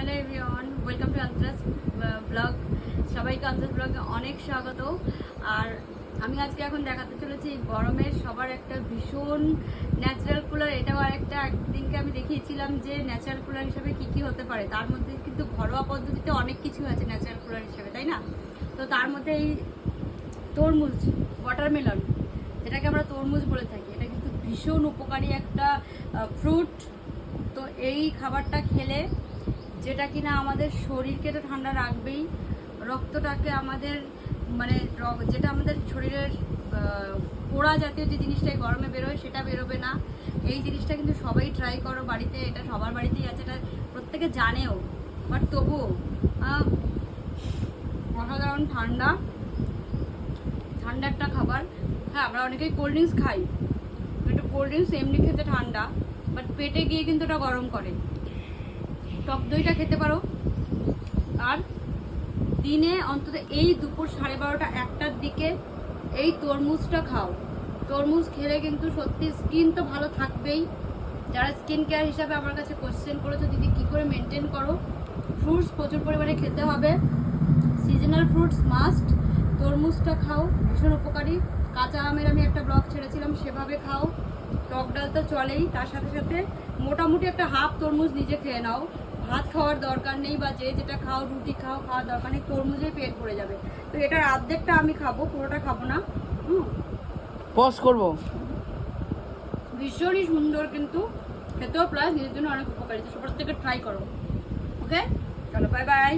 Hello everyone welcome to Antaras blog সবাইকে আন্তরাস ব্লগে অনেক স্বাগত। আর আমি আজকে এখন দেখাতে চলেছি গরমের সবার একটা ভীষণ ন্যাচারাল কুলার এটাও আরেকটা, একদিনকে আমি দেখিয়েছিলাম যে ন্যাচারাল কুলার হিসেবে কি কি হতে পারে। তার মধ্যে কিন্তু ঘরোয়া পদ্ধতিতে অনেক কিছু আছে ন্যাচারাল কুলার হিসেবে, তাই না? তো তার মধ্যে এই তরমুজ ওয়াটারমেলন যেটাকে আমরা তরমুজ বলে থাকি, এটা কিন্তু ভীষণ উপকারী একটা ফ্রুট তো এই খাবারটা খেলে যেটা কিনা আমাদের শরীরকে তো ঠান্ডা রাখবেই, রক্তটাকে আমাদের মানে যেটা আমাদের শরীরের পোড়া জাতীয় যে জিনিসটা গরমে বেরোয় সেটা বেরোবে না। এই জিনিসটা কিন্তু সবাই ট্রাই করো বাড়িতে, এটা সবার বাড়িতেই আছে, এটা প্রত্যেকে জানেও বাট তবুও অসাধারণ ঠান্ডা ঠান্ডা একটা খাবার। হ্যাঁ আমরা অনেকেই কোল্ড ড্রিঙ্কস খাই কিন্তু কোল্ড ড্রিঙ্কস এমনি খেতে ঠান্ডা বাট পেটে গিয়ে কিন্তু ওটা গরম করে। টক দইটা খেতে পারো। আর দিনে অন্তত এই দুপুর সাড়ে বারোটা একটার দিকে এই তরমুজটা খাও। তরমুজ খেলে কিন্তু সত্যি স্কিন তো ভালো থাকবেই। যারা স্কিন কেয়ার হিসাবে আমার কাছে কোশ্চেন করেছ, দিদি কী করে মেনটেন করো? ফ্রুটস প্রচুর পরিমাণে খেতে হবে। সিজনাল ফ্রুটস মাস্ট তরমুজটা খাও, ভীষণ উপকারী। কাঁচা আমের আমি একটা ব্লগ ছেড়েছিলাম, সেভাবে খাও। টক ডাল তো চলেই, তার সাথে সাথে মোটামুটি একটা হাফ তরমুজ নিজে খেয়ে নাও। ভাত খাওয়ার দরকার নেই বা যে যেটা খাও রুটি খাও খাওয়ার দরকার নেই তরমুজেই পেট ভরে যাবে। তো এটার অর্ধেকটা আমি খাব পুরোটা খাব না। হুম? পজ করব। ভীষণই সুন্দর কিন্তু খেতেও প্লাস নিজের জন্য অনেক উপকারী থেকে ট্রাই করো। ওকে চলো বাই বাই